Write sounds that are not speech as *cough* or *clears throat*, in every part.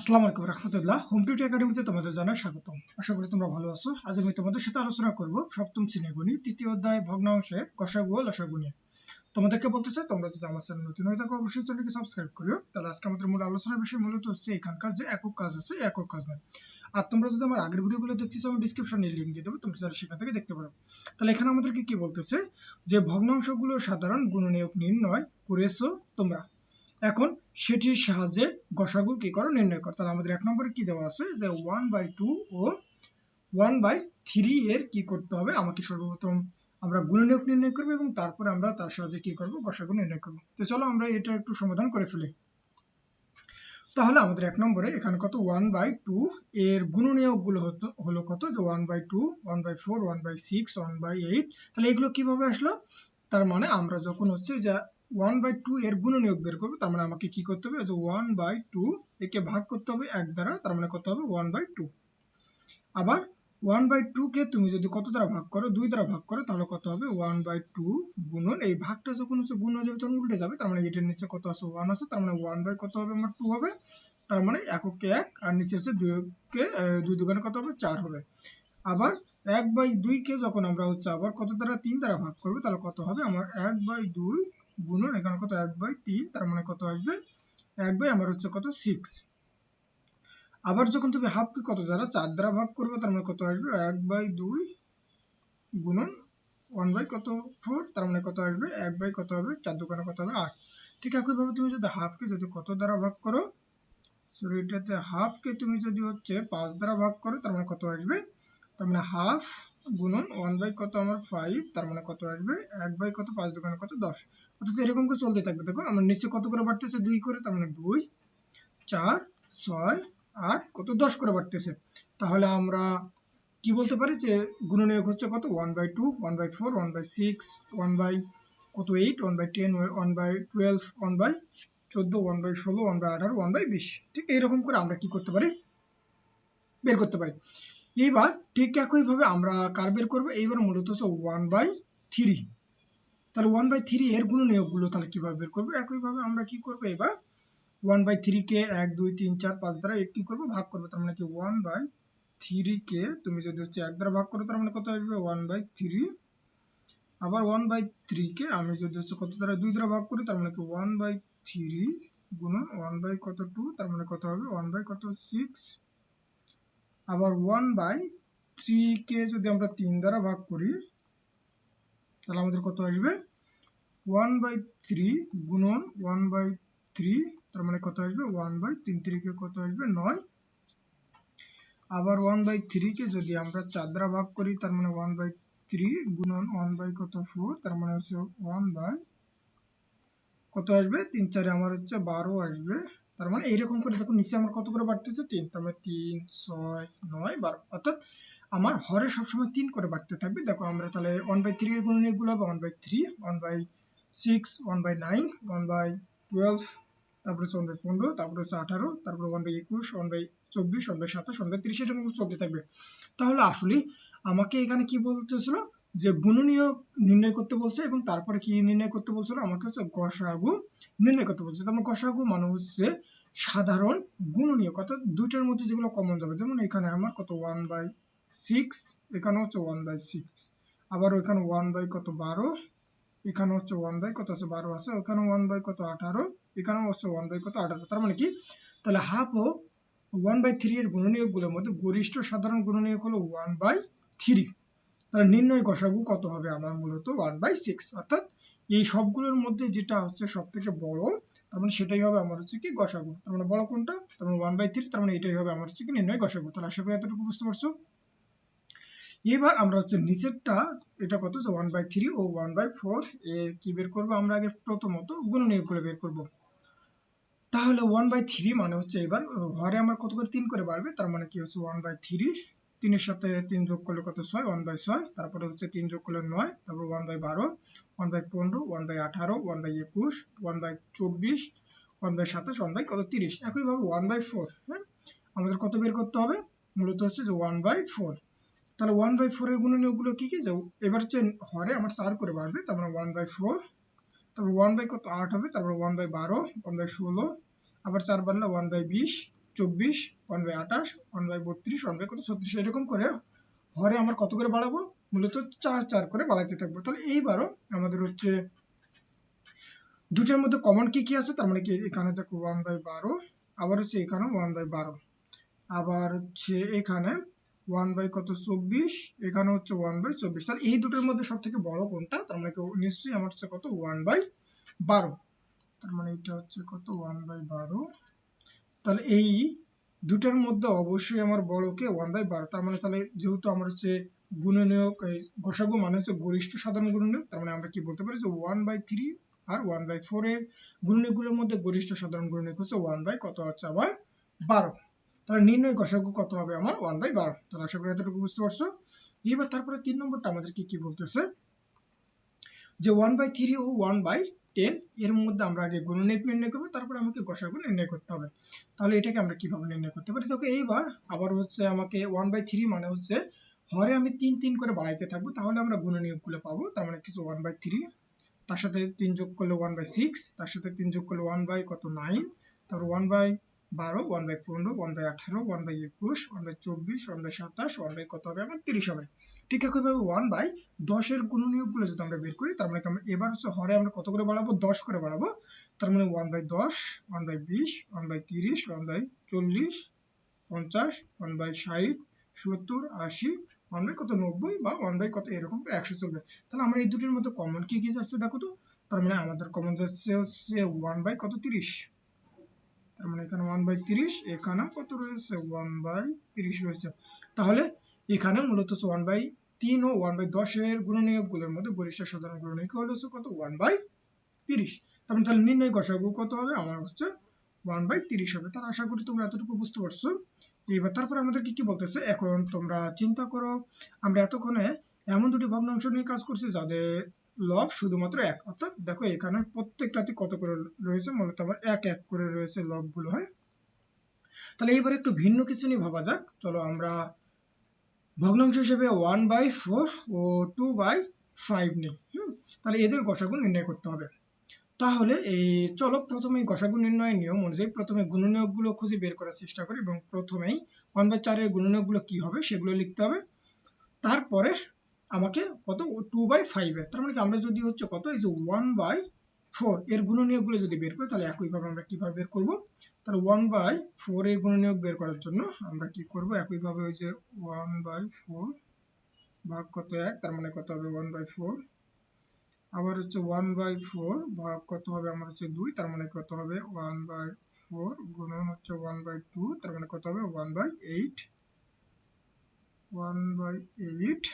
আসসালামু আলাইকুম রহমতুল্লাহ। হোম টিউটি একাডেমিতে তোমাদের জানাই স্বাগতম। আশা করি তোমরা ভালো আছো। আজ আমি তোমাদের সাথে আলোচনা করব সপ্তম শ্রেণি গণিত, তৃতীয় অধ্যায় ভগ্নাংশের গসাগু ও লসাগু নিয়ে। তোমাদেরকে বলতে চাই, তোমরা যদি আমার চ্যানেল নতুন হয়ে থাকো, অবশ্যই চ্যানেলকে সাবস্ক্রাইব করিও। তাহলে আজকে আমাদের মূল আলোচনার বিষয় মূলত হচ্ছে এখানকার যে একক কাজ আছে একক কাজ নয়। আর তোমরা যদি আমার আগের ভিডিওগুলো দেখতেছো আমি ডিসক্রিপশনে লিংক দিয়ে দেবো, তোমরা চাইলে সেখান থেকে দেখতে পারো। তাহলে এখানে আমাদেরকে কি বলতেছে? যে ভগ্নাংশগুলো সাধারণ গুণনীয়ক নির্ণয় করেছ তোমরা। এখন সেটির সাহায্যে গসাগু কি করো নির্ণয় করো? তাহলে আমাদের এক নম্বরে কি দেওয়া আছে? যে ওয়ান বাই টু ও ওয়ান বাই থ্রি এর কি করতে হবে? আমাকে সর্বপ্রথম আমরা গুণনীয়ক নির্ণয় করব এবং তারপরে আমরা তার সাহায্যে কি করব? গসাগু নির্ণয় করব। তো চলো আমরা এটা একটু সমাধান করে ফেলি। তাহলে আমাদের এক নম্বরে এখানে কত? ওয়ান বাই টু এর গুণনীয়কগুলো হতো, হলো কত? যে one by two one by four one by six one by eight তাহলে এগুলো কীভাবে আসলো? তার মানে আমরা যখন হচ্ছে যে ওয়ান বাই টু এর গুণ নিয়োগ বের করব, তার মানে আমাকে কি করতে হবে? ওয়ান বাই টু একে ভাগ করতে হবে এক দ্বারা, তার মানে করতে হবে? ওয়ান বাই টু আবার ওয়ান বাই টু কে তুমি যদি কত দ্বারা ভাগ করো? দুই দ্বারা ভাগ করো, তাহলে কত হবে? ওয়ান বাই টু গুণন, এই ভাগটা যখন হচ্ছে গুণ হয়ে যাবে, তখন উল্টে যাবে, তার মানে এটার নিচে কত আছে? ওয়ান আছে, তার মানে ওয়ান বাই কত হবে? আমার টু হবে, তার মানে এককে এক, আর নিচে হচ্ছে দুইকে দুই দোকানে কত হবে? চার হবে। আবার এক বাই দুইকে যখন আমরা হচ্ছে আবার কত দ্বারা? তিন দ্বারা ভাগ করব, তাহলে কত হবে? আমার এক বাই দুই গুণন, এখানে কত? এক বাই তিন, তার মানে কত আসবে? এক বাই আমার হচ্ছে কত? সিক্স আবার যখন তুমি হাফকে কত যারা চার দ্বারা ভাগ করবে, তার মানে কত আসবে? এক বাই দুই গুণন ওয়ান বাই কত? ফোর তার মানে কত আসবে? এক বাই কত হবে? চার দোকানে কত হবে? আট। ঠিক একইভাবে তুমি যদি হাফকে যদি কত দ্বারা ভাগ করো? সরি এটাতে হাফকে তুমি যদি হচ্ছে পাঁচ দ্বারা ভাগ করো, তার মানে কত আসবে? তার মানে হাফ গুণন ওয়ান বাই কত আমার ফাইভ তার মানে কত আসবে এক বাই কত পাঁচ দোকানে কত দশ অর্থাৎ এরকম করে চলতে থাকবে দেখো আমার নিচে কত করে বাড়তেছে দুই করে তার মানে দুই চার ছয় আট কত দশ করে বাড়তেছে তাহলে আমরা কি বলতে পারি যে গুণনীয়ক হচ্ছে কত one by two one by four one by six one by কত eight one by ten one by twelve one by চোদ্দ ওয়ান বাই ষোলো ওয়ান বাই আঠারো ওয়ান বাই বিশ ঠিক এইরকম করে আমরা কি করতে পারি বের করতে পারি এইবার ঠিক একইভাবে আমরা কার বের করব। এইবার মূলত হচ্ছে ওয়ান বাই থ্রি তাহলে ওয়ান বাই থ্রি এর গুণ নিয়োগগুলো তাহলে কীভাবে বের করব? একইভাবে আমরা কি করব এবার ওয়ান বাই থ্রি কে এক, দুই, তিন, চার, পাঁচ দ্বারা কি করব? ভাগ করব। তার মানে কি? ওয়ান বাই থ্রি কে তুমি যদি হচ্ছে এক দ্বারা ভাগ করো, তার মানে কত আসবে? ওয়ান বাই থ্রি আবার ওয়ান বাই থ্রি কে আমি যদি হচ্ছে কত দ্বারা দুই দ্বারা ভাগ করি, তার মানে কি? ওয়ান বাই থ্রি গুণন ওয়ান বাই কত টু তার মানে কত হবে? ওয়ান বাই কত? সিক্স আবার ওয়ান বাই থ্রি কে যদি আমরা তিন দ্বারা ভাগ করি, তাহলে আমাদের কত আসবে? ওয়ান বাই থ্রি গুণন ওয়ান বাই থ্রি তার মানে কত আসবে? ওয়ান বাই তিন কে কত আসবে? নয়। আবার ওয়ান বাই কে যদি আমরা চার দ্বারা ভাগ করি, তার মানে ওয়ান বাই থ্রি গুণন ওয়ান বাই কত? ফোর তার মানে হচ্ছে ওয়ান বাই কত আসবে? তিন, চারে আমার হচ্ছে বারো আসবে। তার মানে এইরকম করে দেখো নিচে আমার কত করে বাড়তেছে তিন তার মানে তিন ছয় নয় বারো অর্থাৎ আমার হরে সবসময় তিন করে বাড়তে থাকবে দেখো আমরা তাহলে ওয়ান বাই থ্রি এর গুণনীয়কগুলো হবে one by three one by six one by nine one by twelve তারপরে হচ্ছে ওয়ান বাই পনেরো তারপরে হচ্ছে আঠারো তারপরে ওয়ান বাই একুশ ওয়ান বাই চব্বিশ ওয়ান বাই সাতাশ ওয়ান বাই তিরিশ এরকম চলতে থাকবে তাহলে আসলে আমাকে এখানে কি বলতেছিল যে গুণনীয় নির্ণয় করতে বলছে এবং তারপরে কি নির্ণয় করতে বলছিল আমাকে হচ্ছে গসাগু নির্ণয় করতে বলছে। তার মানে গসাগু মানে হচ্ছে সাধারণ গুণনীয় অর্থাৎ দুইটার মধ্যে যেগুলো কমন যাবে, যেমন এখানে আমার কত ওয়ান বাই সিক্স এখানে হচ্ছে ওয়ান বাই সিক্স আবার ওইখানে ওয়ান বাই কত বারো, এখানে হচ্ছে ওয়ান বাই কত আছে বারো আছে ওখানে ওয়ান বাই কত আঠারো এখানে হচ্ছে ওয়ান বাই কত আঠারো। তার মানে কি? তাহলে হাফ ও ওয়ান বাই থ্রি এর গুণনীয়কগুলোর মধ্যে গরিষ্ঠ সাধারণ গুণনীয়ক হলো ওয়ান বাই থ্রি তাহলে নির্ণয় গসাগু কত হবে আমার মূলত ওয়ান বাই সিক্স অর্থাৎ এই সবগুলোর মধ্যে যেটা হচ্ছে সব থেকে বড়, তার মানে সেটাই হবে আমার হচ্ছে কি গসাগু তার মানে বড় কোনটা? তার মানে ওয়ান বাই থ্রি তার মানে এটাই হবে আমার হচ্ছে কি নির্ণয় গসাগু তাহলে আশা করি এতটুকু বুঝতে পারছ? এবার আমরা হচ্ছে নিচেরটা, এটা কত? যে ওয়ান বাই থ্রি ও ওয়ান বাই ফোর এর কি বের করব আমরা আগে প্রথমত? গুণনীয় করে বের করব। তাহলে ওয়ান বাই থ্রি মানে হচ্ছে এবার, ঘরে আমার কত করে? তিন করে বাড়বে, তার মানে কি হচ্ছে? ওয়ান বাই থ্রি তিনের সাথে তিন যোগ করলে কত ছয় ওয়ান বাই ছয় তারপরে হচ্ছে তিন যোগ করলে নয় তারপর ওয়ান বাই বারো ওয়ান বাই পনেরো ওয়ান বাই আঠারো ওয়ান বাই একুশ ওয়ান বাই চব্বিশ ওয়ান বাই সাতাশ ওয়ান বাই কত তিরিশ একইভাবে ওয়ান বাই ফোর হ্যাঁ আমাদের কত বের করতে হবে মূলত হচ্ছে যে ওয়ান বাই ফোর তাহলে ওয়ান বাই ফোর এর গুণনীয়কগুলো কি কি যে এবার হচ্ছে হরে আমার চার করে বাড়বে তার মানে ওয়ান বাই ফোর তারপর ওয়ান বাই কত আট হবে তারপর ওয়ান বাই বারো ওয়ান বাই ষোলো আবার চার বাড়লে ওয়ান বাই বিশ চব্বিশ ওয়ান বাই আঠাশ ওয়ান বাই বত্রিশ ওয়ান বাই কত? ছত্রিশ, এরকম করে হরে আমার কত করে বাড়াবো? মূলত চার চার করে বাড়াইতে থাকব। তাহলে এইবারও আমাদের হচ্ছে দুটোর মধ্যে কমন কি কি আছে? তার মানে কি, এখানে দেখো ওয়ান বাই বারো, আবার হচ্ছে এখানে ওয়ান বাই বারো। আবার হচ্ছে এখানে ওয়ান বাই কত? চব্বিশ এখানে হচ্ছে ওয়ান বাই চব্বিশ। তাহলে এই দুটোর মধ্যে সব থেকে বড় কোনটা? তার মানে নিশ্চয়ই আমার হচ্ছে কত? ওয়ান বাই বারো। তার মানে এটা হচ্ছে কত? ওয়ান বাই বারো। তাহলে এই দুটার মধ্যে অবশ্যই আমার বড় কে ওয়ান বাই বারো। তার মানে তাহলে যেহেতু আমার হচ্ছে গুণনীয়ক গোসাগু মানে হচ্ছে গরিষ্ঠ সাধারণ গুণনীয়ক, তার মানে আমরা কি বলতে পারি যে ওয়ান বাই থ্রি আর ওয়ান বাই ফোর এর গুণনীয়কগুলোর মধ্যে গরিষ্ঠ সাধারণ গুণনীয়ক হচ্ছে ওয়ান বাই কত হচ্ছে আবার বারো। তাহলে নির্ণয় গসাগু কত হবে আমার ওয়ান বাই বারো। তাহলে আশা করি এতটুকু বুঝতে পারছ। এবার তারপরে তিন নম্বরটা আমাদের কি কি বলতেছে? যে ওয়ান বাই থ্রি ও ওয়ান বাই টেন এর মধ্যে আমরা আগে গুণনীয়ক নির্ণয় করব, তারপরে আমাকে গসাগু নির্ণয় করতে হবে। তাহলে এটাকে আমরা কীভাবে নির্ণয় করতে পারি? তোকে এইবার আবার হচ্ছে আমাকে ওয়ান বাই থ্রি মানে হচ্ছে হরে আমি তিন তিন করে বাড়াইতে থাকব, তাহলে আমরা গুণনীয়কগুলো পাবো, তার মানে কিছু ওয়ান বাই থ্রি তার সাথে তিন যোগ করলে ওয়ান বাই সিক্স তার সাথে তিন যোগ করলে ওয়ান বাই কত? নাইন তারপর ওয়ান বাই বারো ওয়ান বাই পনেরো ওয়ান বাই আঠারো ওয়ান বাই একুশ ওয়ান বাই চব্বিশ ওয়ান বাই সাতাশ ওয়ান বাই কত হবে আমার তিরিশ হবে ঠিক একইভাবে ওয়ান বাই দশের গুণনীয়কগুলো যদি আমরা বের করি তার মানে আমরা এবার হচ্ছে হরে আমরা কত করে বাড়াবো দশ করে বাড়াবো তার মানে ওয়ান বাই দশ ওয়ান বাই বিশ ওয়ান বাই তিরিশ ওয়ান বাই চল্লিশ পঞ্চাশ ওয়ান বাই ষাট সত্তর আশি ওয়ান বাই কত নব্বই বা ওয়ান বাই কত এরকম করে একশো চলবে তাহলে আমরা এই দুটির মধ্যে কমন কি কি যাচ্ছে দেখো তো তার মানে আমাদের কমন যাচ্ছে হচ্ছে ওয়ান বাই কত তিরিশ মানে এখানে ওয়ান বাই তিরিশ, এখানে কত রয়েছে? বাই তিরিশ রয়েছে। তাহলে এখানে মূলত বাই ও বাই গুণনীয়কগুলোর মধ্যে সাধারণ গুণনীয়ক হলো? কত? বাই তিরিশ। তার মানে তাহলে নির্ণয় গসাগু কত হবে? আমার হচ্ছে ওয়ান বাই তিরিশ হবে। তার আশা করি তোমরা এতটুকু বুঝতে পারছ। এবার তারপরে আমাদের কি কি বলতেছে? এখন তোমরা চিন্তা করো, আমরা এতক্ষণে এমন দুটি ভগ্নাংশ নিয়ে কাজ করছি যাদের লব শুধুমাত্র এক। অর্থাৎ দেখো এখানে প্রত্যেকটাতে কত করে রয়েছে? মূলত আমার এক এক করে রয়েছে লবগুলো, হয়? তাহলে এবার একটু ভিন্ন কিছু নিয়ে ভাবা যাক। চলো আমরা ভগ্নাংশ হিসেবে ওয়ান বাই ফোর ও টু বাই ফাইভ নিই তাহলে এদের গসাগু নির্ণয় করতে হবে। তাহলে এই, চলো প্রথমে গসাগু নির্ণয়ের নিয়ম অনুযায়ী প্রথমে গুণনীয়কগুলো খুঁজে বের করার চেষ্টা করি এবং প্রথমেই ওয়ান বাই চারের গুণনীয়কগুলো কি হবে সেগুলো লিখতে হবে। তারপরে আমাকে কত? টু বাই ফাইভের তার মানে কি আমরা যদি হচ্ছে কত? এই যে ওয়ান বাই ফোর এর গুণনীয়কগুলো যদি বের করি, তাহলে একইভাবে আমরা কীভাবে বের করব? তাহলে ওয়ান বাই ফোর এর গুণনীয়ক বের করার জন্য আমরা কি করব? একইভাবে ওই যে ওয়ান বাই ফোর ভাগ কত? এক, তার মানে কত হবে? ওয়ান বাই ফোর আবার হচ্ছে ওয়ান বাই ফোর ভাগ কত হবে? আমার হচ্ছে দুই, তার মানে কত হবে? ওয়ান বাই ফোর গুণন হচ্ছে ওয়ান বাই টু তার মানে কত হবে? One by eight one by eight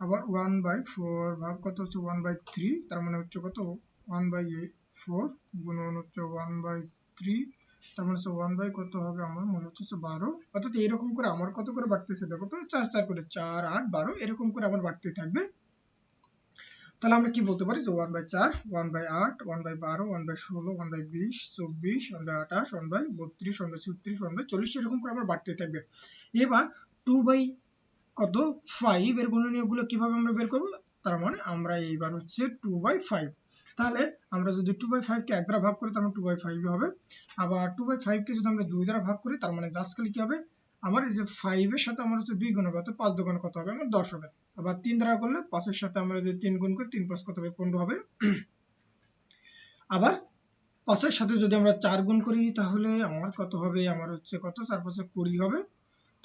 আবার ওয়ান বাই ফোর ভাগ কত হচ্ছে ওয়ান বাই থ্রি তার মানে হচ্ছে কত ওয়ান বাই ফোর গুণন হচ্ছে ওয়ান বাই থ্রি তার মানে হচ্ছে ওয়ান বাই কত হবে আমার মনে হচ্ছে বারো অর্থাৎ এরকম করে আমার কত করে বাড়তেছে দেখো তো চার চার করে চার আট বারো এরকম করে আমার বাড়তে থাকবে তাহলে আমরা কি বলতে পারি যে ওয়ান বাই চার ওয়ান বাই আট ওয়ান বাই বারো ওয়ান বাই ষোলো ওয়ান বাই বিশ চব্বিশ ওয়ান বাই আঠাশ ওয়ান বাই বত্রিশ ওয়ান বাই ছত্রিশ ওয়ান বাই চল্লিশ এরকম করে আমার বাড়তে থাকবে এবার টু বাই কত? ফাইভ এর গুণনীয়কগুলো কীভাবে আমরা বের করব? তার মানে আমরা এইবার হচ্ছে টু বাই ফাইভ তাহলে আমরা যদি টু বাই ফাইভকে এক দ্বারা ভাগ করি, তার মানে টু বাই ফাইভ হবে। আবার টু বাই ফাইভকে যদি আমরা দুই দ্বারা ভাগ করি, তার মানে জাস্ট খালি কি হবে? আমার এই যে ফাইভের সাথে আমার হচ্ছে দুই গুণ হবে, অর্থাৎ পাঁচ দোকানে কত হবে? আমার দশ হবে। আবার তিন দ্বারা করলে পাঁচের সাথে আমরা যদি তিন গুণ করি, তিন পাঁচ কত হবে? পনেরো হবে। আবার পাঁচের সাথে যদি আমরা চার গুণ করি, তাহলে আমার কত হবে? আমার হচ্ছে কত? চার পাঁচে কুড়ি হবে।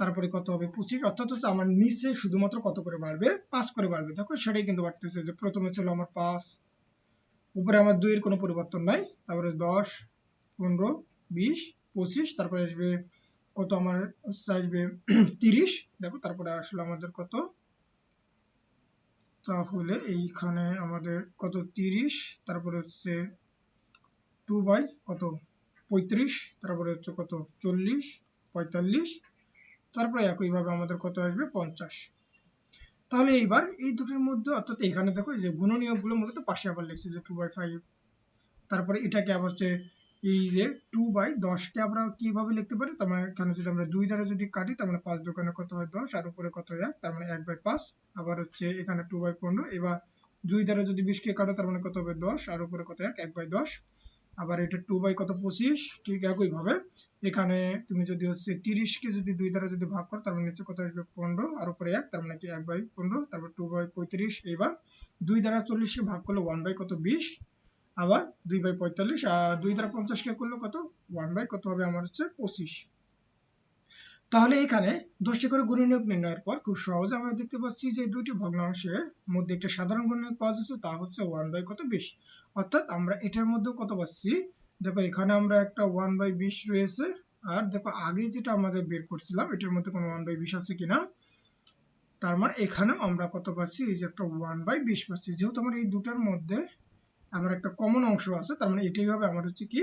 তারপরে কত হবে? পঁচিশ। অর্থাৎ হচ্ছে আমার নিচে শুধুমাত্র কত করে বাড়বে? পাঁচ করে বাড়বে। দেখো, সেটাই কিন্তু বাড়তেছে। যে প্রথমে ছিল আমার পাঁচ। উপরে আমার দুইয়ের কোনো পরিবর্তন নাই। তারপরে দশ, পনেরো, বিশ, পঁচিশ। তারপরে আসবে কত আমার? আসবে *clears throat* তিরিশ। দেখো, তারপরে আসলে আমাদের কত? তাহলে এইখানে আমাদের কত? তিরিশ। তারপরে হচ্ছে টু বাই কত? পঁয়ত্রিশ। তারপরে হচ্ছে কত? চল্লিশ, পঁয়তাল্লিশ। তারপরে একইভাবে আমাদের কত আসবে? পঞ্চাশ। তাহলে এইবার এই দুটোর মধ্যে, অর্থাৎ এখানে দেখো যে গুণনীয়কগুলো মূলত পাশে আবার লিখছি, যে টু বাই ফাইভ তারপরে এটাকে আবার হচ্ছে এই যে টু বাই দশকে আমরা কীভাবে লিখতে পারি? তার মানে এখানে যদি আমরা দুই দ্বারা যদি কাটি, তার মানে পাঁচ দোকানে কত হয়? দশ, আর উপরে কত হয়? এক, তার মানে এক বাই পাঁচ। আবার হচ্ছে এখানে টু বাই পনেরো। এবার দুই দ্বারা যদি বিশকে কাটো, তার মানে কত হবে? দশ, আর উপরে কত? এক এক বাই দশ। আবার এটা টু বাই কত? পঁচিশ। ঠিক একইভাবে। এখানে তুমি যদি হচ্ছে তিরিশকে যদি দুই দ্বারা যদি ভাগ করো, তার মানে নিচে কত আসবে? পনেরো। আর উপরে এক, তার মানে কি এক বাই পনেরো, তারপর টু বাই পঁয়ত্রিশ। এবার দুই দ্বারা চল্লিশকে ভাগ করলে ওয়ান বাই কত? বিশ। আবার দুই বাই পঁয়তাল্লিশ। আর দুই দ্বারা পঞ্চাশকে করলে কত? ওয়ান বাই কত হবে? আমার হচ্ছে পঁচিশ। তাহলে এখানে দশটি করে গুণনীয়ক নির্ণয়ের পর খুব সহজে আমরা দেখতে পাচ্ছি যে দুইটি ভগ্নাংশের মধ্যে একটা সাধারণ গুণনীয়ক পাওয়া যাচ্ছে, তা হচ্ছে ওয়ান বাই কত বিশ? অর্থাৎ আমরা এটার মধ্যে কত পাচ্ছি? দেখো, এখানে আমরা একটা ওয়ান বাই বিশ রয়েছে, আর দেখো, আগে যেটা আমাদের বের করছিলাম, এটার মধ্যে কোনো ওয়ান বাই বিশ আছে কিনা? তার মানে এখানেও আমরা কত পাচ্ছি? এই যে একটা ওয়ান বাই বিশ পাচ্ছি। যেহেতু আমার এই দুটার মধ্যে আমার একটা কমন অংশ আছে, তার মানে এটাই হবে আমার হচ্ছে কি?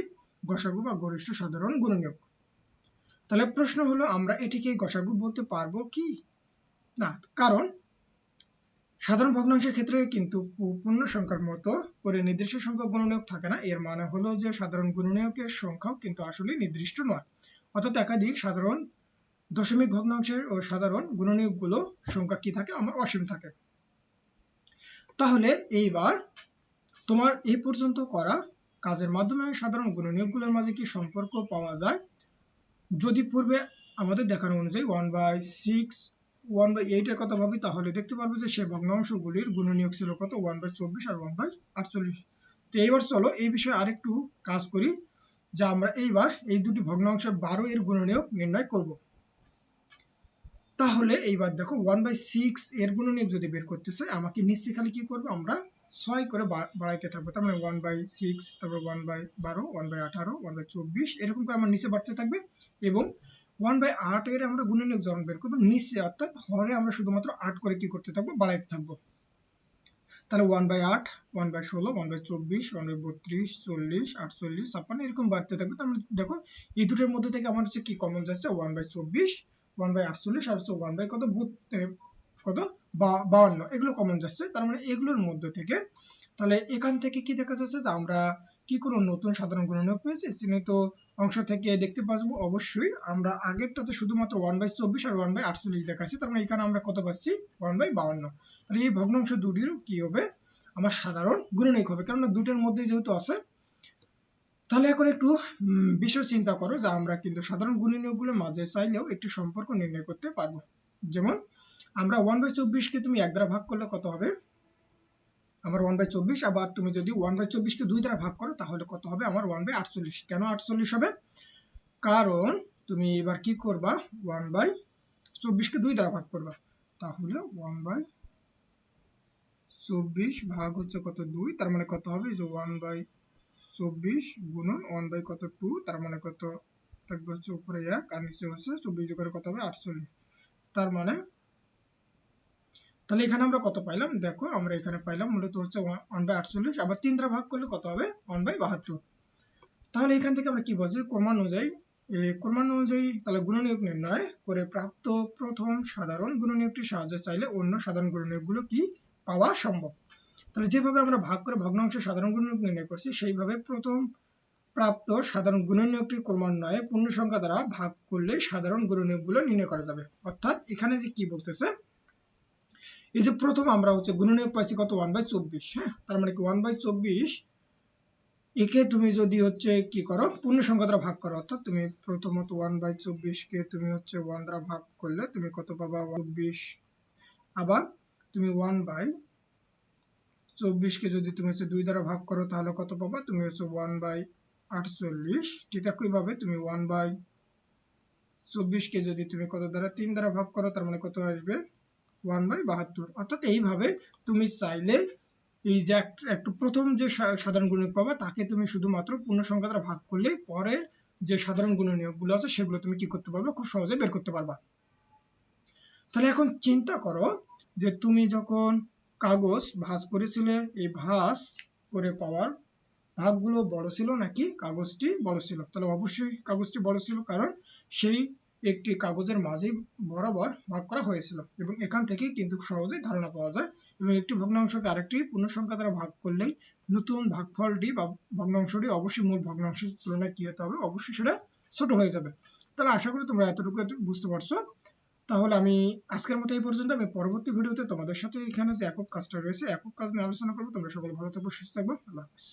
গসাগু বা গরিষ্ঠ সাধারণ গুণনীয়ক। তাহলে প্রশ্ন হলো, আমরা এটিকে গসাগু বলতে পারব কি? না, কারণ সাধারণ ভগ্নাংশের ক্ষেত্রে কিন্তু পূর্ণ সংখ্যার মতো করে নির্দিষ্ট সংখ্যক গুণনীয়ক থাকে না। এর মানে হলো যে সাধারণ গুণনীয়কের সংখ্যাও কিন্তু আসলে নির্দিষ্ট নয়। অর্থাৎ একাধিক সাধারণ দশমিক ভগ্নাংশের ও সাধারণ গুণনীয়কগুলো সংখ্যা কি থাকে? আমার অসীম থাকে। তাহলে এইবার তোমার এই পর্যন্ত করা কাজের মাধ্যমে সাধারণ গুণনীয়কগুলোর মাঝে কি সম্পর্ক পাওয়া যায়? যদি পূর্বে আমাদের দেখানো অনুযায়ী one by six one by এইটের কথা ভাবি, তাহলে দেখতে পারব যে সে ভগ্নাংশগুলির গুণনীয়ক ছিল কত? ওয়ান বাই চব্বিশ আর ওয়ান বাই আটচল্লিশ। তো এইবার চলো এই বিষয়ে আরেকটু কাজ করি, যা আমরা এইবার এই দুটি ভগ্নাংশের বারো এর গুণনীয়ক নির্ণয় করব। তাহলে এইবার দেখো ওয়ান বাই সিক্স এর গুণনীয়ক যদি বের করতে চাই, আমাকে নিশ্চয় খালি কি করব? আমরা ছয় করে বাড়াইতে থাকব তার মানে ওয়ান বাই সিক্স তারপর ওয়ান বাই বারো ওয়ান বাই আঠারো ওয়ান বাই চব্বিশ এরকম করে আমার নিচে বাড়তে থাকবে এবং ওয়ান বাই আট এর আমরা গুণনীয়ক যখন বের করব নিচে অর্থাৎ হরে আমরা শুধুমাত্র আট করে কি করতে থাকব বাড়াইতে থাকব তাহলে ওয়ান বাই আট ওয়ান বাই ষোলো ওয়ান বাই চব্বিশ ওয়ান বাই বত্রিশ চল্লিশ আটচল্লিশ ছাপ্পান্ন এরকম বাড়তে থাকবে মানে দেখো এই দুটোর মধ্যে থেকে আমার হচ্ছে কি কমন যাচ্ছে ওয়ান বাই চব্বিশ ওয়ান বাই আটচল্লিশ আর হচ্ছে ওয়ান বাই কত কত বাউান্ন, এগুলো কমন যাচ্ছে। তার মানে এগুলোর মধ্যে থেকে তাহলে এখান থেকে কি দেখা যাচ্ছে যে আমরা কি কোনো নতুন সাধারণ গুণনীয়ক পেয়েছি? চিহ্নিত অংশ থেকে দেখতে পাবো অবশ্যই। আমরা আগেরটাতে শুধুমাত্র ওয়ান বাই চব্বিশ আর ওয়ান বাই আটচল্লিশ দেখাচ্ছি। তার মানে এখানে আমরা কত পাচ্ছি? ওয়ান বাই বাউন্ন। তাহলে এই ভগ্নাংশ দুটির কি হবে? আমার সাধারণ গুণনীয়ক হবে। কেননা দুটোর মধ্যে যেহেতু আছে, তাহলে এখন একটু বিষয় চিন্তা করো যে আমরা কিন্তু সাধারণ গুণনীয়কগুলোর মাঝে চাইলেও একটি সম্পর্ক নির্ণয় করতে পারব। যেমন আমরা ওয়ান বাই চব্বিশকে তুমি এক দ্বারা ভাগ করলে কত হবে? আমার ওয়ান বাই চব্বিশ, আবার তুমি যদি ওয়ান বাই চব্বিশকে দুই দ্বারা ভাগ করো, তাহলে কত হবে? আমার ওয়ান বাই আটচল্লিশ। কেন আটচল্লিশ হবে? কারণ তুমি এবার কি করবা? ওয়ান বাই চব্বিশকে দুই দ্বারা ভাগ করবা। তাহলে ওয়ান বাই চব্বিশ ভাগ হচ্ছে কত দুই? তার মানে কত হবে? যে ওয়ান বাই চব্বিশ গুণন ওয়ান বাই কত টু তার মানে কত? থাকবে হচ্ছে উপরে এক, আর নিচে হচ্ছে চব্বিশ করে কত হবে? আটচল্লিশ। তার মানে তাহলে এখানে আমরা কত পাইলাম? দেখো, আমরা এখানে পাইলাম মূলত হচ্ছে ওয়ান বাই আটচল্লিশ, আবার তিন দ্বারা ভাগ করলে কত হবে? ওয়ান বাই বাহাত্তর। তাহলে এখান থেকে আমরা কি বলছি ক্রমানুযায়ী ক্রমানুযায়ী তাহলে গুণনীয়ক নির্ণয় করে প্রাপ্ত প্রথম সাধারণ গুণনীয়কটি সাহায্যে চাইলে অন্য সাধারণ গুণনীয়কগুলো কি পাওয়া সম্ভব? তাহলে যেভাবে আমরা ভাগ করে ভগ্নাংশ সাধারণ গুণনীয়ক নির্ণয় করছি, সেইভাবে প্রথম প্রাপ্ত সাধারণ গুণনীয়কটির ক্রমান্বয়ে পূর্ণ সংখ্যা দ্বারা ভাগ করলে সাধারণ গুণনীয়কগুলো নির্ণয় করা যাবে। অর্থাৎ এখানে যে কি বলতেছে এই যে প্রথম আমরা হচ্ছে গুণনীয়ক পাইছি কত? ওয়ান বাই চব্বিশ হ্যাঁ? তার মানে কি? ওয়ান বাই চব্বিশ, একে তুমি যদি হচ্ছে কি করো? পূর্ণ সংখ্যা দ্বারা ভাগ করো। অর্থাৎ তুমি প্রথমত ওয়ান বাই চব্বিশকে তুমি হচ্ছে ওয়ান দ্বারা ভাগ করলে তুমি কত পাবা? চব্বিশ। আবার তুমি ওয়ান বাই চব্বিশকে যদি তুমি হচ্ছে দুই দ্বারা ভাগ করো, তাহলে কত পাবা? তুমি হচ্ছে ওয়ান বাই আটচল্লিশ। ঠিক একইভাবে তুমি ওয়ান বাই চব্বিশকে যদি তুমি কত দ্বারা? তিন দ্বারা ভাগ করো, তার মানে কত আসবে? ওয়ান বাই বাহাত্তর। অর্থাৎ এইভাবে তুমি চাইলে এই যে একটু প্রথম যে সাধারণ গুণনীয়ক পাবা, তাকে তুমি শুধুমাত্র পূর্ণ সংখ্যা দ্বারা ভাগ করলে পরে যে সাধারণ গুণনীয়কগুলো আছে, সেগুলো তুমি কি করতে পারবে? খুব সহজে বের করতে পারবা। তাহলে এখন চিন্তা করো যে তুমি যখন কাগজ ভাঁজ করেছিলে, এই ভাঁজ করে পাওয়ার ভাগগুলো বড় ছিল নাকি? কাগজটি বড় ছিল। তাহলে অবশ্যই কাগজটি বড় ছিল, কারণ সেই একটি কাগজের মাঝেই বরাবর ভাগ করা হয়েছিল এবং এখান থেকেই কিন্তু সহজেই ধারণা পাওয়া যায় এবং একটি ভগ্নাংশকে আরেকটি পূর্ণ সংখ্যা দ্বারা ভাগ করলেই নতুন ভাগফলটি বা ভগ্নাংশটি অবশ্যই মূল ভগ্নাংশের তুলনায় কি হতে হবে? অবশ্যই সেটা ছোট হয়ে যাবে। তাহলে আশা করি তোমরা এতটুকু বুঝতে পারছ। তাহলে আমি আজকের মতো এই পর্যন্ত। আমি পরবর্তী ভিডিওতে তোমাদের সাথে এখানে যে একক কাজটা রয়েছে, একক কাজ নিয়ে আলোচনা করব। তোমরা সকলে ভালো থাকব সুস্থ থাকব আল্লাহ হাফিজ।